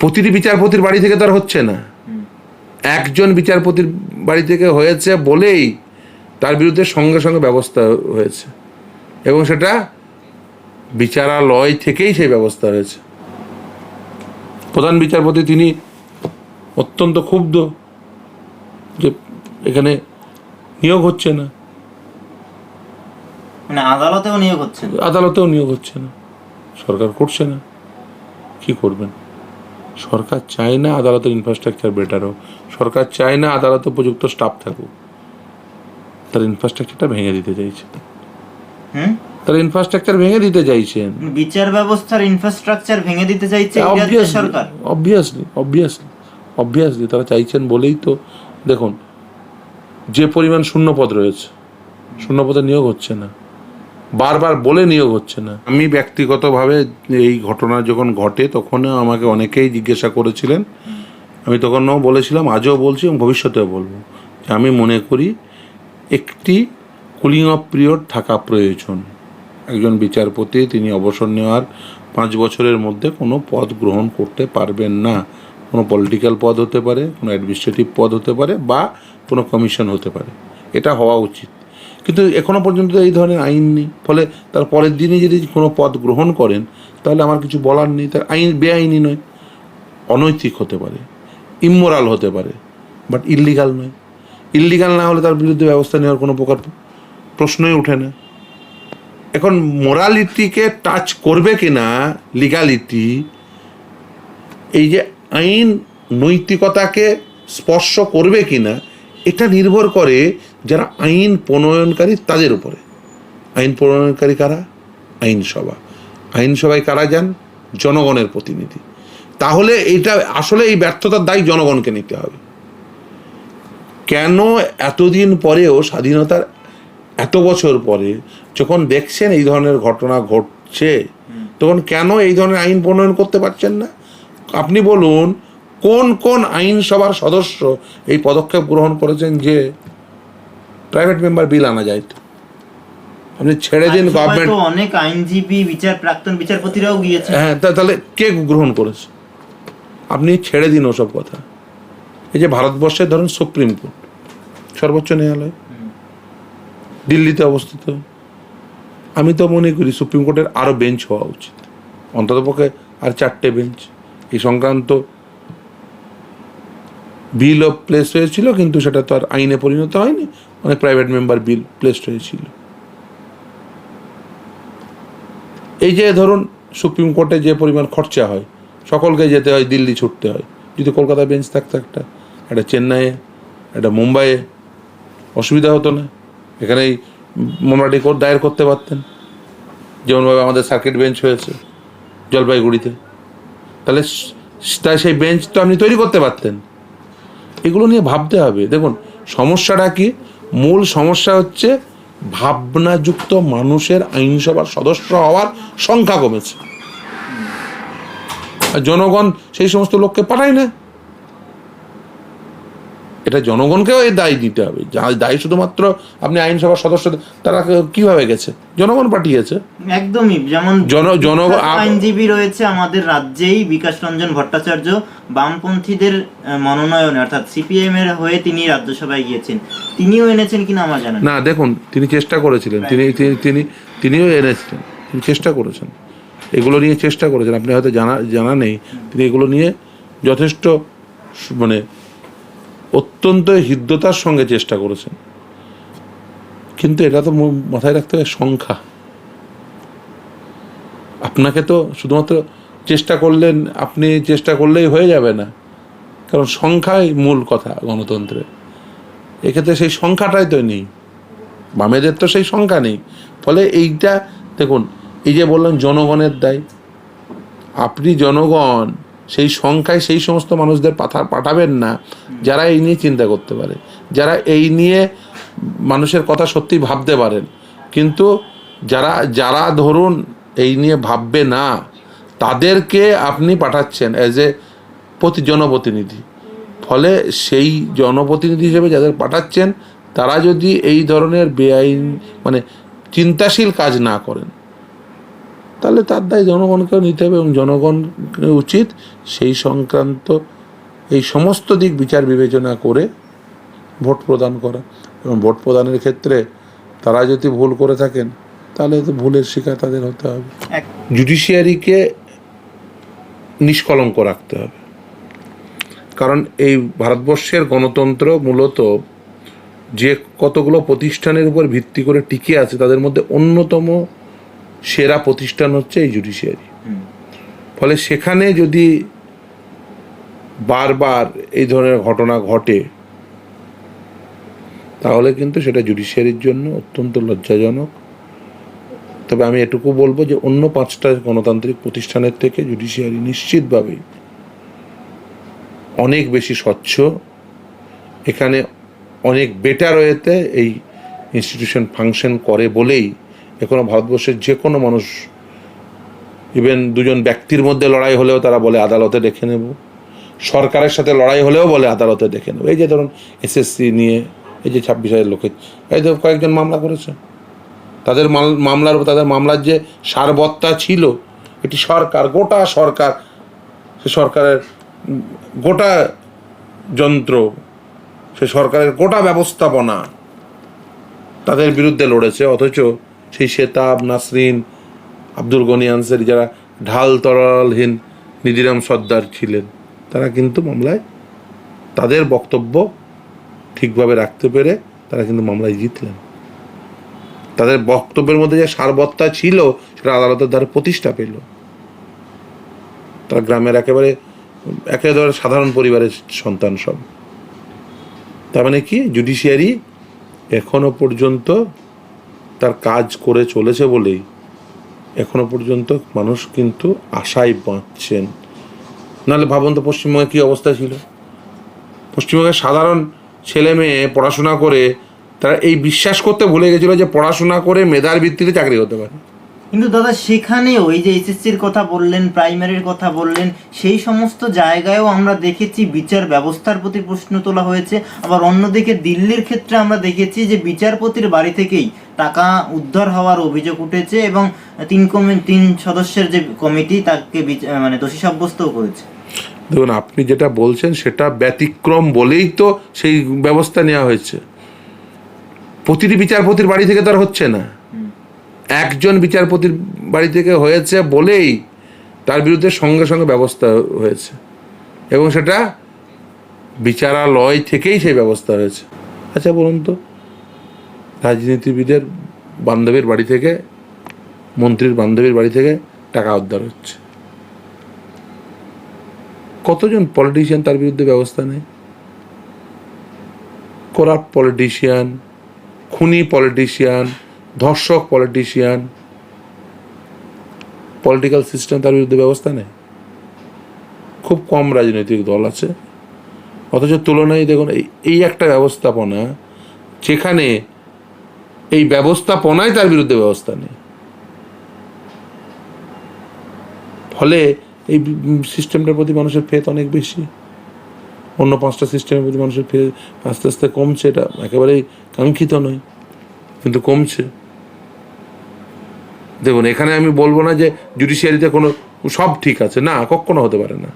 প্রতিটি বিচারপতির বাড়ি থেকে তার হচ্ছে না। একজন বিচারপতির বাড়ি থেকে হয়েছে বলেই তার বিরুদ্ধে সঙ্গে সঙ্গে ব্যবস্থা হয়েছে। এবং সেটা বিচারালয় থেকেই সেই ব্যবস্থা হয়েছে। প্রধান বিচারপতি তিনি অত্যন্ত ক্ষুব্ধ যে এখানে নিয়োগ হচ্ছে না। মানে আদালতেও নিয়োগ হচ্ছে। আদালতেও নিয়োগ হচ্ছে না। সরকার করছে না। কি করবেন? সরকার চায় না আদালতের ইনফ্রাস্ট্রাকচার বেটার হোক। সরকার চায় না আদালতে উপযুক্ত স্টাফ থাকুক। তার ইনফ্রাস্ট্রাকচারটা ভেঙে দিতে চাইছে। হুম তার ইনফ্রাস্ট্রাকচার ভেঙে দিতে চাইছেন। বিচার ব্যবস্থার ইনফ্রাস্ট্রাকচার ভেঙে দিতে চাইছে সরকার? অবভিয়াসলি অবভিয়াসলি অবভিয়াসলি তারা চাইছেন বলেই তো দেখুন যে পরিমাণ শূন্যপদ রয়েছে শূন্যপদে নিয়োগ হচ্ছে না। বারবার বলে নিয়োগ হচ্ছে না। আমি ব্যক্তিগতভাবে এই ঘটনা যখন ঘটে তখনও আমাকে অনেকেই জিজ্ঞাসা করেছিলেন। আমি তখনও বলেছিলাম, আজও বলছি এবং ভবিষ্যতেও বলব যে আমি মনে করি একটি কুলিং অফ পিরিয়ড থাকা প্রয়োজন। একজন বিচারপতি, তিনি অবসর নেওয়ার পাঁচ বছরের মধ্যে কোনো পদ গ্রহণ করতে পারবেন না। কোনো পলিটিক্যাল পদ হতে পারে, কোনো অ্যাডমিনিস্ট্রেটিভ পদ হতে পারে বা কোনো কমিশন হতে পারে। এটা হওয়া উচিত। কিন্তু এখনও পর্যন্ত এই ধরনের আইন নেই। ফলে তার পরের দিনই যদি কোনো পদ গ্রহণ করেন, তাহলে আমার কিছু বলার নেই। তার আইন, বেআইনি নয়, অনৈতিক হতে পারে ইমোরাল হতে পারে বাট ইল্লিগাল নয়। ইল্লিগাল না হলে তার বিরুদ্ধে ব্যবস্থা নেওয়ার কোনো প্রকার প্রশ্নই ওঠে না। এখন মোরালিটিকে টাচ করবে কি না লিগালিটি এই যে আইন নৈতিকতাকে স্পর্শ করবে কিনা এটা নির্ভর করে যারা আইন প্রণয়নকারী তাদের উপরে। আইন প্রণয়নকারী কারা? আইনসভা। আইনসভায় কারা যান? জনগণের প্রতিনিধি। তাহলে এটা আসলে এই ব্যর্থতার দায় জনগণকে নিতে হবে। কেন এতদিন পরেও স্বাধীনতার এত বছর পরে যখন দেখছেন এই ধরনের ঘটনা ঘটছে, তখন কেন এই ধরনের আইন প্রণয়ন করতে পারছেন না? আপনি বলুন কোন কোন আইনসভার সদস্য এই পদক্ষেপ গ্রহণ করেছেন যে প্রাইভেট মেম্বার বিল আনা যায়? আপনি ছেড়ে দিন গভর্নমেন্ট অনেক আইনজীবী বিচার প্রাক্তন বিচারপতিরাও গিয়েছে হ্যাঁ তাহলে কে গ্রহণ করেছে? আপনি ছেড়ে দিন ওসব কথা। এই যে ভারতবর্ষের ধরুন সুপ্রিম কোর্ট সর্বোচ্চ ন্যায়ালয় দিল্লিতে অবস্থিত। আমি তো মনে করি সুপ্রিম কোর্টের আরও বেঞ্চ হওয়া উচিত। অন্ততপক্ষে আর চারটে বেঞ্চ এই সংক্রান্ত বিলও প্লেস হয়েছিল, কিন্তু সেটা তো আর আইনে পরিণত হয়নি অনেক প্রাইভেট মেম্বার বিল প্লেসড হয়েছিল। এই যে ধরুন, সুপ্রিম কোর্টে যে পরিমাণ খরচা হয়, সকলকে যেতে হয়, দিল্লি ছুটতে হয়। যদি কলকাতা বেঞ্চ থাকতো একটা একটা চেন্নাইয়ে, একটা মুম্বাইয়ে, অসুবিধা হতো না। এখানেই মামলাটি কোর্ট দায়ের করতে পারতেন। যেমনভাবে আমাদের সার্কিট বেঞ্চ হয়েছে, জলপাইগুড়িতে। তাহলে তাই সেই বেঞ্চ তো আপনি তৈরি করতে পারতেন। এগুলো নিয়ে ভাবতে হবে। দেখুন, সমস্যাটা কি? মূল সমস্যা হচ্ছে ভাবনাযুক্ত মানুষের আইনসভার সদস্য হওয়ার সংখ্যা কমেছে। জনগণ সেই সমস্ত লোককে পাঠায় না। এটা জনগণকেও এই দায় দিতে হবে। যা দায় শুধুমাত্র আপনি আইনসভার সদস্য তারা কীভাবে গেছে? জনগণ পাঠিয়েছে। একদমই যেমন জন- জন- আইনজীবী রয়েছে আমাদের রাজ্যেই বিকাশ রঞ্জন ভট্টাচার্য বামপন্থীদের মনোনয়ন অর্থাৎ সিপিএম এর হয়ে তিনি রাজ্যসভায় গিয়েছেন। তিনিও এনেছেন কিনা আমার জানা না দেখুন তিনি চেষ্টা করেছিলেন। তিনি তিনি তিনি তিনিও এনেছিলেন। তিনি চেষ্টা করেছেন। এগুলো নিয়ে চেষ্টা করেছেন। আপনি হয়তো জানা জানা নেই। তিনি এগুলো নিয়ে যথেষ্ট মানে অত্যন্ত হৃদ্যতার সঙ্গে চেষ্টা করেছেন। কিন্তু এটা তো মাথায় রাখতে হবে সংখ্যা। আপনাকে তো শুধুমাত্র চেষ্টা করলেন, আপনি চেষ্টা করলেই হয়ে যাবে না। কারণ সংখ্যাই মূল কথা গণতন্ত্রে এক্ষেত্রে সেই সংখ্যাটাই তো নেই। বামেদের তো সেই সংখ্যা নেই। ফলে এইটা, দেখুন, এই যে বললাম জনগণের দায়। আপনি জনগণ সেই সংখ্যায় সেই সমস্ত মানুষদের পাঠা পাঠাবেন না, যারা এই নিয়ে চিন্তা করতে পারে, যারা এই নিয়ে মানুষের কথা সত্যি ভাবতে পারেন। কিন্তু যারা যারা ধরুন এই নিয়ে ভাববে না, তাদেরকে আপনি পাঠাচ্ছেন অ্যাজ এ প্রতি, জনপ্রতিনিধি। ফলে সেই জনপ্রতিনিধি হিসেবে যাদের পাঠাচ্ছেন, তারা যদি এই ধরনের বেআইন মানে চিন্তাশীল কাজ না করেন তাহলে তার দায় জনগণকেও নিতে হবে এবং জনগণ উচিত সেই সংক্রান্ত এই সমস্ত দিক বিচার বিবেচনা করে ভোট প্রদান করা। এবং ভোট প্রদানের ক্ষেত্রে তারা যদি ভুল করে থাকেন তাহলে তো ভুলের শিকার তাদের হতে হবে। জুডিশিয়ারিকে নিষ্কলঙ্ক রাখতে হবে। কারণ এই ভারতবর্ষের গণতন্ত্র মূলত যে কতগুলো প্রতিষ্ঠানের উপর ভিত্তি করে টিকে আছে তাদের মধ্যে অন্যতম সেরা প্রতিষ্ঠান হচ্ছে এই জুডিশিয়ারি। ফলে সেখানে যদি বারবার এই ধরনের ঘটনা ঘটে তাহলে কিন্তু সেটা জুডিশিয়ারির জন্য অত্যন্ত লজ্জাজনক। তবে আমি এটুকু বলব যে অন্য পাঁচটা গণতান্ত্রিক প্রতিষ্ঠানের থেকে জুডিশিয়ারি নিশ্চিতভাবেই অনেক বেশি স্বচ্ছ। এখানে অনেক বেটার ওয়েতে এই ইনস্টিটিউশন ফাংশন করে বলেই এখনও ভারতবর্ষের যে কোনো মানুষ ইভেন দুজন ব্যক্তির মধ্যে লড়াই হলেও তারা বলে আদালতে দেখে নেব। সরকারের সাথে লড়াই হলেও বলে আদালতে দেখে নেব। এই যে ধরুন এসএসসি নিয়ে, এই যে ছাব্বিশ হাজার লোকের, এই তো কয়েকজন মামলা করেছে। তাদের মাল- মামলার তাদের মামলার যে সারবত্তা ছিল, এটি সরকার, গোটা সরকার, সে সরকারের গোটা যন্ত্র, সে সরকারের গোটা ব্যবস্থাপনা তাদের বিরুদ্ধে লড়েছে। অথচ সেই শেতাব, নাসরিন, আব্দুল গনি আনসারি যারা ঢাল তরলহীন নিধিরাম সর্দার ছিলেন, তারা কিন্তু মামলায় তাদের বক্তব্য ঠিকভাবে রাখতে পেরে তারা কিন্তু মামলায় জিতলেন। তাদের বক্তব্যের মধ্যে যে সারবত্তা ছিল, সেটা আদালতের দ্বারা প্রতিষ্ঠা পেল। তারা গ্রামের একেবারে একেবারে সাধারণ পরিবারের সন্তান সব। তার মানে কি? জুডিশিয়ারি এখনও পর্যন্ত তার কাজ করে চলেছে বলেই এখনও পর্যন্ত মানুষ কিন্তু আশায় বাঁচছেন। নাহলে ভাবুন তো পশ্চিমবঙ্গে কী অবস্থা ছিল? পশ্চিমবঙ্গের সাধারণ ছেলে মেয়ে পড়াশোনা করে তারা এই বিশ্বাস করতে ভুলে গেছিল যে পড়াশোনা করে মেধার ভিত্তিতে চাকরি হতে পারে। কিন্তু দাদা, সেখানে ওই যে এসএসসির কথা বললেন, প্রাইমারির কথা বললেন, সেই সমস্ত জায়গায়ও আমরা দেখেছি বিচার ব্যবস্থার প্রতি প্রশ্ন তোলা হয়েছে। আবার অন্যদিকে দিল্লির ক্ষেত্রে আমরা দেখেছি যে বিচারপতির বাড়ি থেকেই টাকা উদ্ধার হওয়ার অভিযোগ উঠেছে এবং তিন কমি তিন সদস্যের যে কমিটি তাকে মানে দোষী সাব্যস্তও করেছে। দেখুন আপনি যেটা বলছেন সেটা ব্যতিক্রম বলেই তো সেই ব্যবস্থা নেওয়া হয়েছে। প্রতিটি বিচারপতির বাড়ি থেকে তো আর হচ্ছে না। একজন বিচারপতির বাড়ি থেকে হয়েছে বলেই তার বিরুদ্ধে সঙ্গে সঙ্গে ব্যবস্থা হয়েছে। এবং সেটা বিচারালয় থেকেই সেই ব্যবস্থা হয়েছে। আচ্ছা বলুন তো। রাজনীতিবিদের বান্ধবীর বাড়ি থেকে, মন্ত্রীর বান্ধবীর বাড়ি থেকে টাকা উদ্ধার হচ্ছে। কতজন পলিটিশিয়ান তার বিরুদ্ধে ব্যবস্থা নেয়? করাপ্ট পলিটিশিয়ান খুনি পলিটিশিয়ান ধর্ষক পলিটিশিয়ান পলিটিক্যাল সিস্টেম তার বিরুদ্ধে ব্যবস্থা নেয়? খুব কম রাজনৈতিক দল আছে। অথচ তুলনায় দেখুন, এই এই একটা ব্যবস্থাপনা যেখানে এই ব্যবস্থাপনায় তার বিরুদ্ধে ব্যবস্থা নেই। ফলে এই সিস্টেমটার প্রতি মানুষের ফেত অনেক বেশি। অন্য পাঁচটা সিস্টেমের প্রতি মানুষের ফেত আস্তে আস্তে কমছে এটা একেবারেই কাঙ্ক্ষিত নয় কিন্তু কমছে। দেখুন এখানে আমি বলব না যে জুডিশিয়ারিতে কোনো সব ঠিক আছে না কখনো হতে পারে না।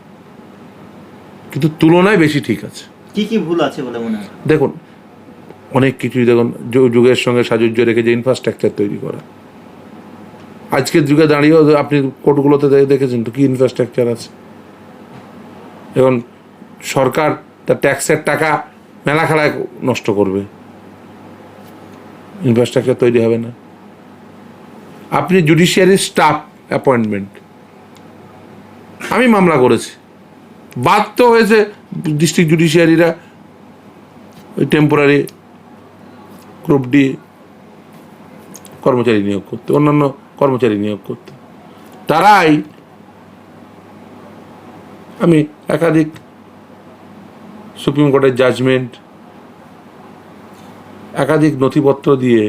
কিন্তু তুলনায় বেশি ঠিক আছে। কি কি ভুল আছে বলে মনে হয়? দেখুন অনেক কিছুই দেখুন যুগের সঙ্গে সাজুজ্য রেখে যে ইনফ্রাস্ট্রাকচার তৈরি করা। আজকের যুগে দাঁড়িয়েও আপনি কোর্টগুলোতে দেখেছেন তো কি ইনফ্রাস্ট্রাকচার আছে? এখন সরকার তার ট্যাক্সের টাকা মেলা খেলায় নষ্ট করবে। ইনফ্রাস্ট্রাকচার তৈরি হবে না। আপনি জুডিশিয়ারি স্টাফ অ্যাপয়েন্টমেন্ট আমি মামলা করেছি। বাধ্য হয়েছে ডিস্ট্রিক্ট জুডিশিয়ারিরা ওই টেম্পোরারি গ্রুপ ডি কর্মচারী নিয়োগ করতে, অন্যান্য কর্মচারী নিয়োগ করতে। তারাই আমি একাধিক সুপ্রিম কোর্টের জাজমেন্ট একাধিক নথিপত্র দিয়ে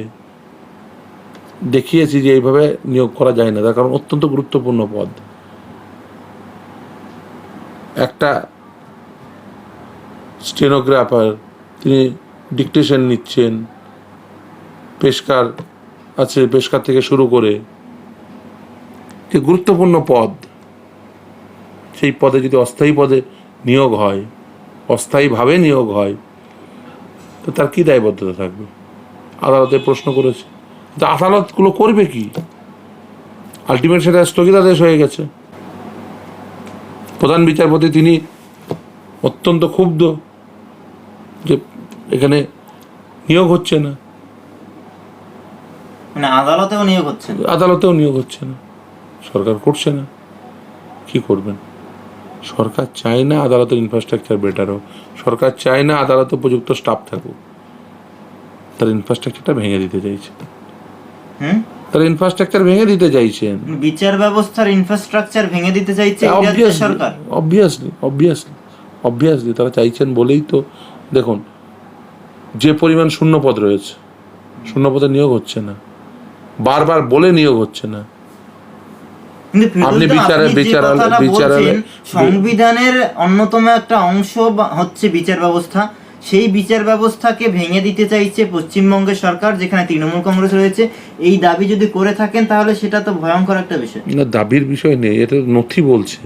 দেখিয়েছি যে এইভাবে নিয়োগ করা যায় না, তার কারণ অত্যন্ত গুরুত্বপূর্ণ পদ। একটা স্টেনোগ্রাফার তিনি ডিকটেশন নিচ্ছেন পেশকার আছে, পেশকার থেকে শুরু করে যে গুরুত্বপূর্ণ পদ, সেই পদে যদি অস্থায়ী পদে নিয়োগ হয়, অস্থায়ীভাবে নিয়োগ হয়, তো তার কী দায়বদ্ধতা থাকবে? আদালতে প্রশ্ন করেছে। তো আদালতগুলো করবে কি? আলটিমেট সেটা স্থগিতাদেশ হয়ে গেছে। প্রধান বিচারপতি তিনি অত্যন্ত ক্ষুব্ধ যে এখানে নিয়োগ হচ্ছে না। মানে আদালতেও নিয়োগ হচ্ছে না। আদালতেও নিয়োগ হচ্ছে না। সরকার করছে না। কি করবেন? সরকার চায় না আদালতের ইনফ্রাস্ট্রাকচার বেটার হোক। সরকার চায় না আদালতে উপযুক্ত স্টাফ থাকুক। তার ইনফ্রাস্ট্রাকচারটা ভেঙে দিতে চাইছে। হুম? তার ইনফ্রাস্ট্রাকচার ভেঙে দিতে চাইছেন বিচার ব্যবস্থার ইনফ্রাস্ট্রাকচার ভেঙে দিতে চাইছে সরকার? অবভিয়াসলি অবভিয়াসলি অবভিয়াসলি তারা চাইছেন বলেই তো। দেখুন যে পরিমাণ শূন্যপদ রয়েছে শূন্যপদে নিয়োগ হচ্ছে না। বারবার বলে নিয়োগ হচ্ছে না। আপনি বিচারে- বিচারালয়- বিচারালয়- সংবিধানের অন্যতম একটা অংশ বা- হচ্ছে বিচার ব্যবস্থা। সেই বিচার ব্যবস্থাকে ভেঙে দিতে চাইছে পশ্চিমবঙ্গের সরকার যেখানে তৃণমূল কংগ্রেস রয়েছে। এই দাবি যদি করে থাকেন তাহলে সেটা তো ভয়ঙ্কর একটা বিষয়। না দাবির বিষয় নেই এটা নথি বলছে।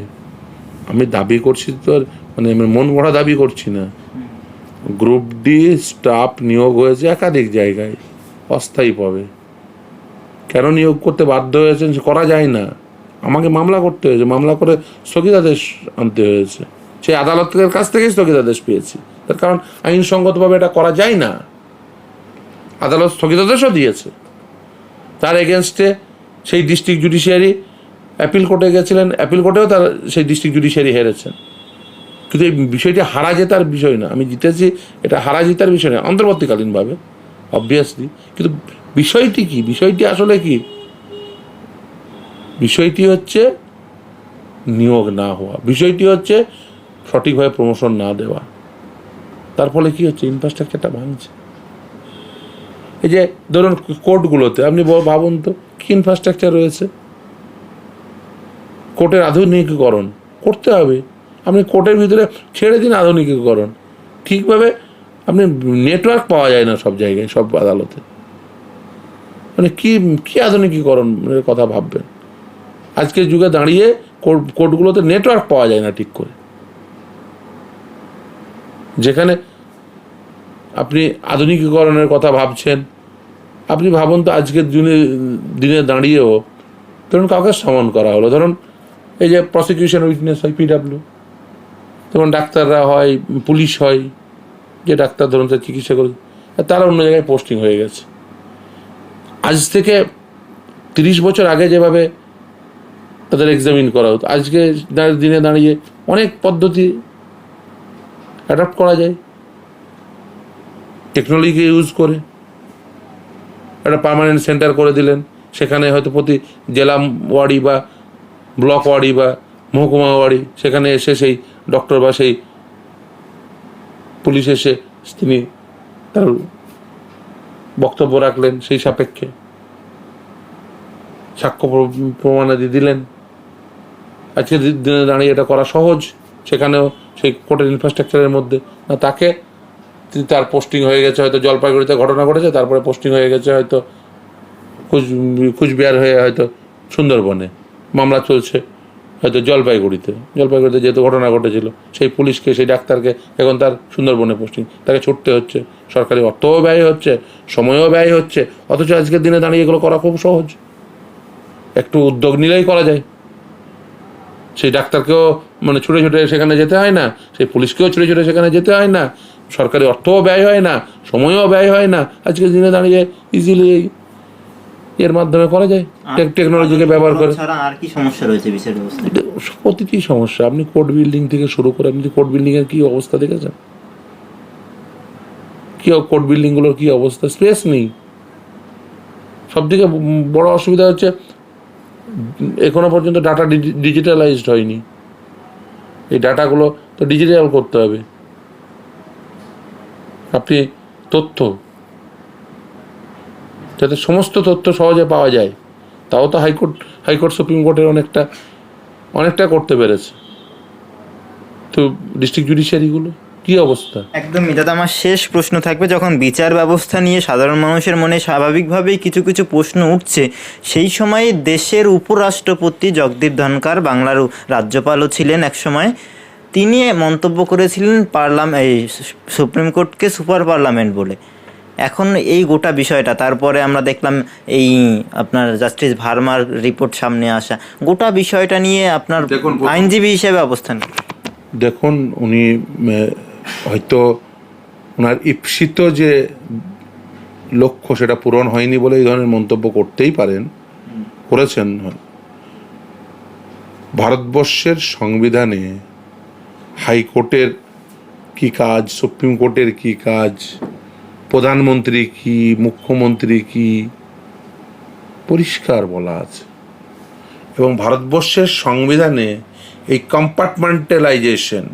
আমি দাবি করছি তো আর মানে আমি মন গড়া দাবি করছি না। গ্রুপ ডি স্টাফ নিয়োগ হয়েছে একাধিক জায়গায় অস্থায়ী পাবে কেন নিয়োগ করতে বাধ্য হয়েছেন সে করা যায় না? আমাকে মামলা করতে হয়েছে, মামলা করে স্থগিতাদেশ আনতে হয়েছে। সেই আদালতের কাছ থেকেই স্থগিতাদেশ পেয়েছি। তার কারণ আইনসঙ্গতভাবে এটা করা যায় না। আদালত স্থগিতাদেশও দিয়েছে। তার এগেনস্টে সেই ডিস্ট্রিক্ট জুডিশিয়ারি অ্যাপিল কোর্টে গেছিলেন অ্যাপিল কোর্টেও তার সেই ডিস্ট্রিক্ট জুডিশিয়ারি হেরেছেন। কিন্তু এই বিষয়টি হারা জেতার বিষয় না। আমি জিতেছি, এটা হারা জেতার বিষয় না, অন্তর্বর্তীকালীনভাবে অবভিয়াসলি কিন্তু বিষয়টি কি? বিষয়টি আসলে কি? বিষয়টি হচ্ছে নিয়োগ না হওয়া। বিষয়টি হচ্ছে সঠিকভাবে প্রমোশন না দেওয়া। তার ফলে কি হচ্ছে? ইনফ্রাস্ট্রাকচারটা ভাঙছে। এই যে ধরুন কোর্টগুলোতে, আপনি ভাবুন তো, কি ইনফ্রাস্ট্রাকচার রয়েছে? কোর্টের আধুনিকীকরণ করতে হবে। আপনি কোর্টের ভিতরে ছেড়ে দিন আধুনিকীকরণ। ঠিকভাবে আপনি নেটওয়ার্ক পাওয়া যায় না সব জায়গায়, সব আদালতে। মানে কি কি আধুনিকীকরণের কথা ভাববেন? আজকের যুগে দাঁড়িয়ে কোর্ট কোর্টগুলোতে নেটওয়ার্ক পাওয়া যায় না ঠিক করে। যেখানে আপনি আধুনিকীকরণের কথা ভাবছেন, আপনি ভাবুন তো আজকের দিনে দিনে দাঁড়িয়েও ধরুন কাউকে সমন করা হলো। ধরুন এই যে প্রসিকিউশন উইটনেস হয় পিডাব্লিউ যেমন ডাক্তাররা হয়, পুলিশ হয়, যে ডাক্তার ধরুন তার চিকিৎসা করে তারা অন্য জায়গায় পোস্টিং হয়ে গেছে। আজ থেকে তিরিশ বছর আগে যেভাবে তাদের এক্সামিন করা হতো, আজকে দিনে দাঁড়িয়ে অনেক পদ্ধতি অ্যাডাপ্ট করা যায়। টেকনোলজিকে ইউজ করে একটা পার্মানেন্ট সেন্টার করে দিলেন, সেখানে হয়তো প্রতি জেলা ওয়ার্ডি বা ব্লক ওয়ার্ডি বা মহকুমা ওয়ার্ডি সেখানে এসে সেই ডক্টর বা সেই পুলিশ এসে তিনি তার বক্তব্য রাখলেন সেই সাপেক্ষে। সাক্ষ্য প্র- প্রমাণাদি দিলেন। আজকে দি- দিনে দাঁড়িয়ে এটা করা সহজ, সেখানেও সেই কোর্টের ইনফ্রাস্ট্রাকচারের মধ্যে। না, তাকে তার পোস্টিং হয়ে গেছে হয়তো জলপাইগুড়িতে ঘটনা ঘটেছে, তারপরে পোস্টিং হয়ে গেছে হয়তো কুচ, কুচবিহার হয়ে হয়তো সুন্দরবনে। মামলা চলছে। হয়তো জলপাইগুড়িতে। জলপাইগুড়িতে যেহেতু ঘটনা ঘটেছিল, সেই পুলিশকে, সেই ডাক্তারকে এখন তার সুন্দরবনে পোস্টিং তাকে ছুটতে হচ্ছে। সরকারি অর্থও ব্যয় হচ্ছে, সময়ও ব্যয় হচ্ছে, অথচ আজকের দিনে দাঁড়িয়ে এগুলো করা খুব সহজ। একটু উদ্যোগ নিলেই করা যায়। সেই ডাক্তারকেও মানে ছুটে ছুটে সেখানে যেতে হয় না, সেই পুলিশকেও ছুটে ছুটে সেখানে যেতে হয় না, সরকারি অর্থও ব্যয় হয় না, সময়ও ব্যয় হয় না, আজকের দিনে দাঁড়িয়ে ইজিলি এর মাধ্যমে করা যায়। টেকনোলজিকে ব্যবহার করে। আর কি সমস্যা রয়েছে বিচার প্রতিটি সমস্যা। আপনি কোর্ট বিল্ডিং থেকে শুরু করে আপনি কোর্ট বিল্ডিং এর কি অবস্থা দেখেছেন? কি কোর্ট বিল্ডিংগুলোর কি অবস্থা? স্পেস নেই। সব থেকে বড় অসুবিধা হচ্ছে এখনও পর্যন্ত ডাটা ডিজিটালাইজড হয়নি। এই ডাটাগুলো তো ডিজিটাল করতে হবে। আপনি তথ্য যাতে সমস্ত তথ্য সহজে পাওয়া যায়। তাও তো হাইকোর্ট হাইকোর্ট, সুপ্রিম কোর্টের অনেকটা অনেকটা করতে পেরেছে। তো ডিস্ট্রিক্ট জুডিশিয়ারিগুলো, কি অবস্থা? একদমই, দাদা, আমার শেষ প্রশ্ন থাকবে, যখন বিচার ব্যবস্থা নিয়ে সাধারণ মানুষের মনে স্বাভাবিকভাবেই কিছু কিছু প্রশ্ন উঠছে, সেই সময় দেশের উপরাষ্ট্রপতি জগদীপ ধনকার বাংলার রাজ্যপালও ছিলেন এক সময় তিনি মন্তব্য করেছিলেন পার্লাম, এই সুপ্রিম কোর্টকে সুপার পার্লামেন্ট বলে। এখন এই গোটা বিষয়টা তারপরে আমরা দেখলাম এই আপনার জাস্টিস ভার্মার রিপোর্ট সামনে আসা গোটা বিষয়টা নিয়ে আপনার আইনজীবী হিসেবে অবস্থান দেখুন উনি হয়তো ওনার ঈপ্সিত যে লক্ষ্য সেটা পূরণ হয়নি বলে এই ধরনের মন্তব্য করতেই পারেন করেছেন। ভারতবর্ষের সংবিধানে হাইকোর্টের কি কাজ সুপ্রিম কোর্টের কি কাজ প্রধানমন্ত্রী কি, মুখ্যমন্ত্রী কি, পরিষ্কার বলা আছে। এবং ভারতবর্ষের সংবিধানে এই কম্পার্টমেন্টালাইজেশন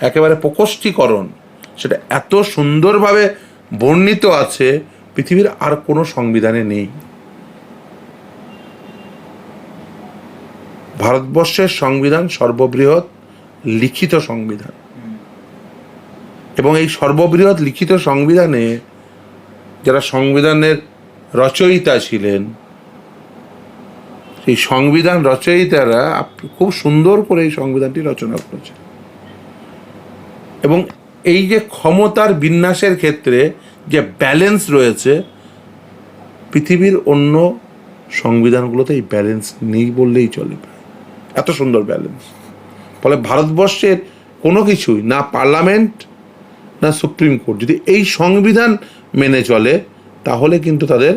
একেবারে প্রকোষ্ঠীকরণ, সেটা এত সুন্দরভাবে বর্ণিত আছে, পৃথিবীর আর কোনো সংবিধানে নেই। ভারতবর্ষের সংবিধান সর্ববৃহৎ লিখিত সংবিধান। এবং এই সর্ববৃহৎ লিখিত সংবিধানে যারা সংবিধানের রচয়িতা ছিলেন, সেই সংবিধান রচয়িতারা খুব সুন্দর করে এই সংবিধানটি রচনা করেছে এবং এই যে ক্ষমতার বিন্যাসের ক্ষেত্রে যে ব্যালেন্স রয়েছে, পৃথিবীর অন্য সংবিধানগুলোতে এই ব্যালেন্স নেই বললেই চলে এত সুন্দর ব্যালেন্স ফলে ভারতবর্ষের কোনো কিছুই না পার্লামেন্ট না সুপ্রিম কোর্ট। যদি এই সংবিধান মেনে চলে, তাহলে কিন্তু তাদের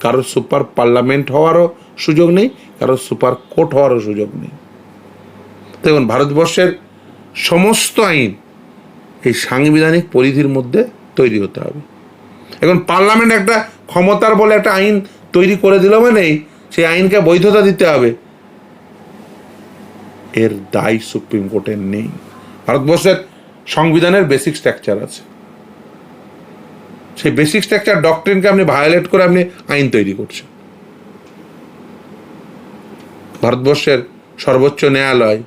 কারোর সুপার পার্লামেন্ট হওয়ারও সুযোগ নেই, কারোর সুপার কোর্ট হওয়ারও সুযোগ নেই। দেখুন, ভারতবর্ষের সমস্ত আইন এই সাংবিধানিক পরিধির মধ্যে তৈরি হতে হবে। এখন পার্লামেন্ট একটা ক্ষমতার বলে একটা আইন তৈরি করে দিল মানেই সেই আইনকে বৈধতা দিতে হবে। এর দায় সুপ্রিম কোর্টের নেই। ভারতবর্ষের সংবিধানের বেসিক স্ট্রাকচার আছে। সেই বেসিক স্ট্রাকচার ডক্টরিনকে আপনি ভায়োলেট করে আপনি আইন তৈরি করছেন। ভারতবর্ষের সর্বোচ্চ ন্যায়ালয়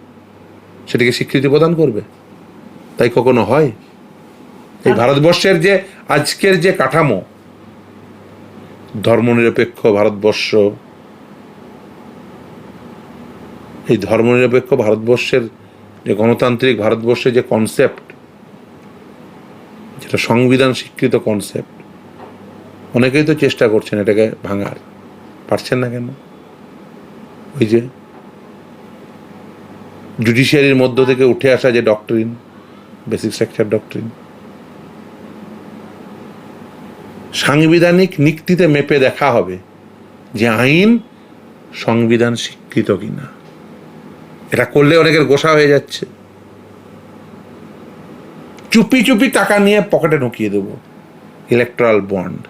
সেটিকে স্বীকৃতি প্রদান করবে? তাই কখনো হয়? এই ভারতবর্ষের যে আজকের যে কাঠামো, ধর্মনিরপেক্ষ ভারতবর্ষ, এই ধর্মনিরপেক্ষ ভারতবর্ষের যে গণতান্ত্রিক ভারতবর্ষের যে কনসেপ্ট যেটা সংবিধান স্বীকৃত কনসেপ্ট অনেকেই তো চেষ্টা করছেন এটাকে ভাঙার। পারছেন না কেন? ওই যে জুডিশিয়ারির মধ্য থেকে উঠে আসা যে ডক্টরিন বেসিক স্ট্রাকচার ডক্টরিন সাংবিধানিক নিক্তিতে মেপে দেখা হবে যে আইন সংবিধান স্বীকৃত কিনা। এটা করলে অনেকের গোসা হয়ে যাচ্ছে। চুপি চুপি টাকা নিয়ে পকেটে ঢুকিয়ে দেবো। ইলেকট্রাল বন্ড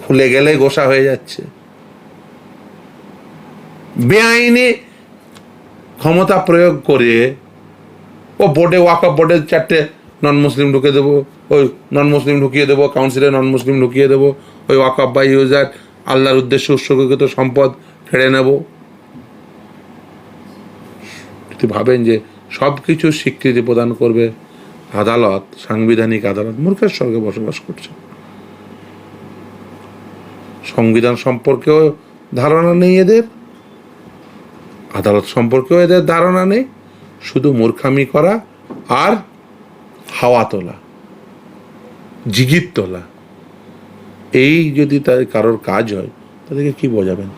খুলে গেলে গোসা হয়ে যাচ্ছে। বেআইনি ক্ষমতা প্রয়োগ করে ও বোর্ডে ওয়াকআপ বোর্ডে চারটে নন মুসলিম ঢুকে দেবো, ওই নন মুসলিম ঢুকিয়ে দেবো কাউন্সিলে নন মুসলিম ঢুকিয়ে দেবো, ওই ওয়াকআপ বাই ইউজার, আল্লাহর উদ্দেশ্যে উৎসর্গীকৃত সম্পদ ফেড়ে নেব। যদি ভাবেন যে সব কিছু স্বীকৃতি প্রদান করবে আদালত, সাংবিধানিক আদালত মূর্খের স্বর্গে বসবাস করছে। সংবিধান সম্পর্কেও ধারণা নেই এদের, আদালত সম্পর্কেও এদের ধারণা নেই, শুধু মূর্খামি করা আর হাওয়া তোলা, জিগির তোলা। এই যদি তার কারোর কাজ হয়, তাদেরকে কি বোঝাবেন?